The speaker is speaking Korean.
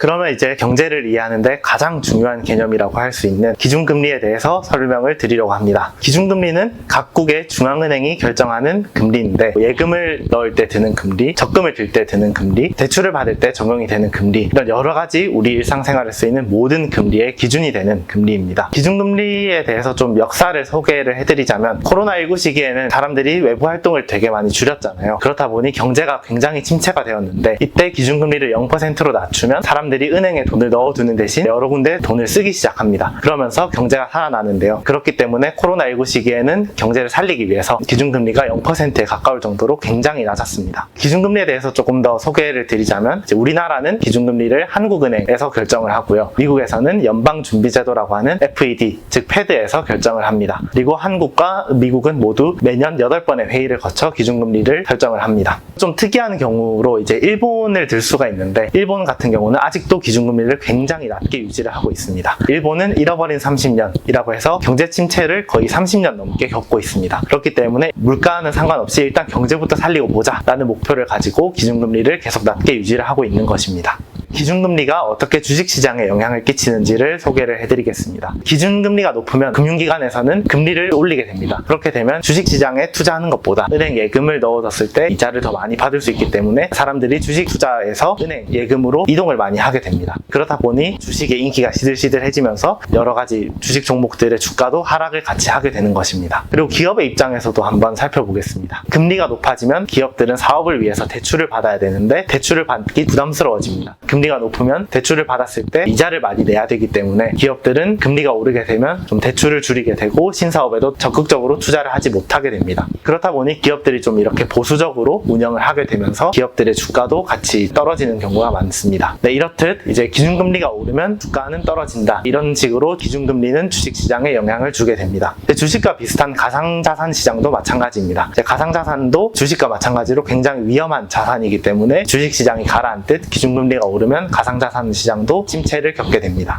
그러면 이제 경제를 이해하는데 가장 중요한 개념이라고 할 수 있는 기준금리에 대해서 설명을 드리려고 합니다. 기준금리는 각국의 중앙은행이 결정하는 금리인데 예금을 넣을 때 드는 금리, 적금을 들 때 드는 금리, 대출을 받을 때 적용이 되는 금리 이런 여러 가지 우리 일상생활에 쓰이는 모든 금리의 기준이 되는 금리입니다. 기준금리에 대해서 좀 역사를 소개를 해드리자면 코로나19 시기에는 사람들이 외부 활동을 되게 많이 줄였잖아요. 그렇다 보니 경제가 굉장히 침체가 되었는데 이때 기준금리를 0%로 낮추면 사람 들이 은행에 돈을 넣어두는 대신 여러 군데 돈을 쓰기 시작합니다. 그러면서 경제가 살아나는데요. 그렇기 때문에 코로나19 시기에는 경제를 살리기 위해서 기준금리가 0%에 가까울 정도로 굉장히 낮았습니다. 기준금리에 대해서 조금 더 소개를 드리자면 우리나라는 기준금리를 한국은행에서 결정을 하고요. 미국에서는 연방준비제도라고 하는 FED, 즉 패드에서 결정을 합니다. 그리고 한국과 미국은 모두 매년 8번의 회의를 거쳐 기준금리를 결정을 합니다. 좀 특이한 경우로 이제 일본을 들 수가 있는데 일본 같은 경우는 아직 도 기준금리를 굉장히 낮게 유지를 하고 있습니다. 일본은 잃어버린 30년이라고 해서 경제 침체를 거의 30년 넘게 겪고 있습니다. 그렇기 때문에 물가는 상관없이 일단 경제부터 살리고 보자라는 목표를 가지고 기준금리를 계속 낮게 유지를 하고 있는 것입니다. 기준금리가 어떻게 주식시장에 영향을 끼치는지를 소개를 해드리겠습니다. 기준금리가 높으면 금융기관에서는 금리를 올리게 됩니다. 그렇게 되면 주식시장에 투자하는 것보다 은행 예금을 넣어뒀을 때 이자를 더 많이 받을 수 있기 때문에 사람들이 주식 투자에서 은행 예금으로 이동을 많이 하게 됩니다. 그렇다 보니 주식의 인기가 시들시들해지면서 여러 가지 주식 종목들의 주가도 하락을 같이 하게 되는 것입니다. 그리고 기업의 입장에서도 한번 살펴보겠습니다. 금리가 높아지면 기업들은 사업을 위해서 대출을 받아야 되는데 대출을 받기 부담스러워집니다. 금리가 높으면 대출을 받았을 때 이자를 많이 내야 되기 때문에 기업들은 금리가 오르게 되면 좀 대출을 줄이게 되고 신사업에도 적극적으로 투자를 하지 못하게 됩니다. 그렇다 보니 기업들이 좀 이렇게 보수적으로 운영을 하게 되면서 기업들의 주가도 같이 떨어지는 경우가 많습니다. 네, 이렇듯 이제 기준금리가 오르면 주가는 떨어진다. 이런 식으로 기준금리는 주식시장에 영향을 주게 됩니다. 주식과 비슷한 가상자산 시장도 마찬가지입니다. 가상자산도 주식과 마찬가지로 굉장히 위험한 자산이기 때문에 주식시장이 가라앉듯 기준금리가 오르면 가상자산 시장도 침체를 겪게 됩니다.